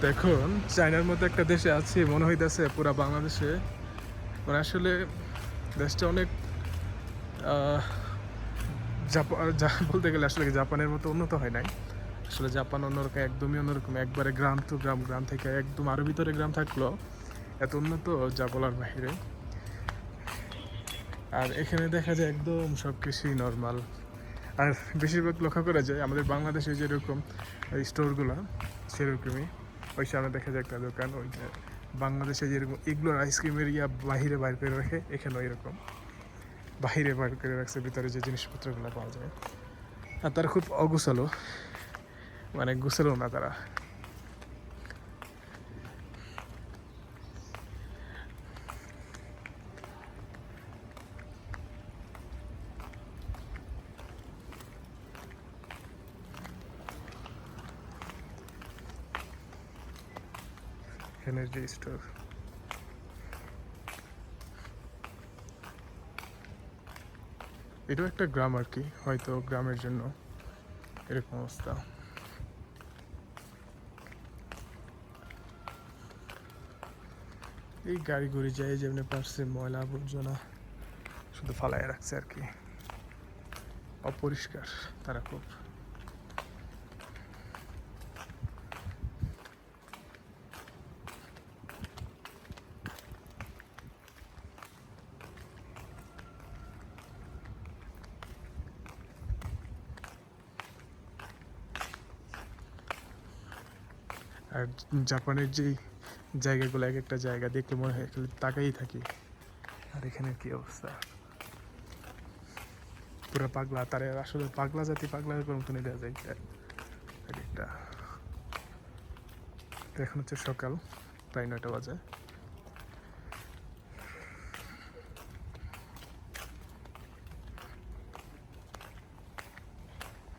তো এখন চায়নার মতো একটা দেশে আছি, মনে হইতেছে পুরা বাংলাদেশে। মানে আসলে দেশটা অনেক যা বলতে গেলে আসলে জাপানের মতো উন্নত হয় নাই। আসলে জাপান অন্যরকম, একদমই অন্যরকম। একবারে গ্রাম টু গ্রাম গ্রাম থেকে একদম আরও ভিতরে গ্রাম থাকল। এত উন্নত, যা বলার বাহিরে আর এখানে দেখা যায় একদম সব কিছুই নর্মাল আর বেশিরভাগ লক্ষ্য করা যায় আমাদের বাংলাদেশে যেরকম স্টোরগুলো সেরকমই। ওই সামনে দেখা যায় একটা দোকান, ওই বাংলাদেশে যেরকম এগুলোর আইসক্রিমের ইয়া বাহিরে বাইর করে রাখে এখানেও এরকম বাহিরে বাইর করে রাখছে, ভিতরে যে জিনিসপত্রগুলো পাওয়া যায়। আর তারা খুব অগুছালো। মানে গুছালো না তারা। যে স্টোর এটাও একটা গ্রাম আর কি, হয়তো গ্রামের জন্য এরকম অবস্থা। এই গাড়ি ঘুরে যায় যেমনি পারছে, ময়লা আবর্জনা শুধু ফালায় রাখছে আর কি। অপরিষ্কার, তারা খুব। আর জাপানের যেই জায়গাগুলো, এক একটা জায়গা দেখলে মনে হয় খালি তাকাই থাকি। আর এখানে কি অবস্থা? পুরো পাগলা, তার আসলে পাগলা জাতি পাগলা মতন যায় এক একটা এখন হচ্ছে সকাল, প্রায় নয়টা বাজে।